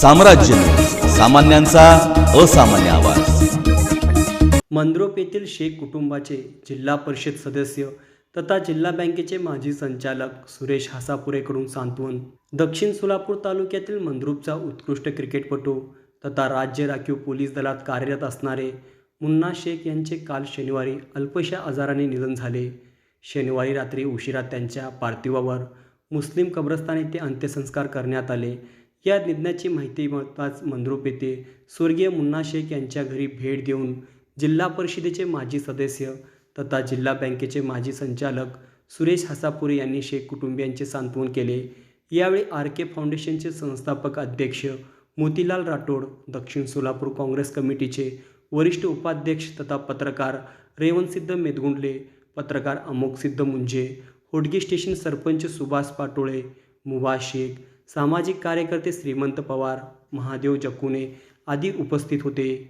साम्राज्य. सामान्यांचा असामान्य आवाज. मंद्रोप येथील शेख कुटुंबाचे जिल्हा परिषद सदस्य तथा जिल्हा बँकेचे माजी संचालक सुरेश हासापुरेकडून सांत्वन दक्षिण सोलापूर तालुक्यातील मंद्रुपचा उत्कृष्ट क्रिकेटपटू तथा राज्य राखीव पोलीस दलात कार्यरत असणारे मुन्ना शेख यांचे काल शनिवारी अल्पशा आजाराने निधन झाले. शनिवारी रात्री उशिरा त्यांच्या पार्थिवावर मुस्लिम कब्रस्तान येथे अंत्यसंस्कार करण्यात आले. या निधनाची माहिती मिळताच मंद्रुप येथे स्वर्गीय मुन्ना शेख यांच्या घरी भेट देऊन जिल्हा परिषदेचे माजी सदस्य तथा जिल्हा बँकेचे माजी संचालक सुरेश हसापुरे यांनी शेख कुटुंबियांचे सांत्वन केले. यावेळी आर के फाउंडेशनचे संस्थापक अध्यक्ष मोतीलाल राठोड दक्षिण सोलापूर काँग्रेस कमिटीचे वरिष्ठ उपाध्यक्ष तथा पत्रकार रेवणसिद्ध मेदगुंडले पत्रकार अमोकसिद्ध मुंजे होडगी स्टेशन सरपंच सुभाष पाटोळे मुबा शेख सामाजिक कार्यकर्ते श्रीमंत पवार महादेव जकुने आदी उपस्थित होते.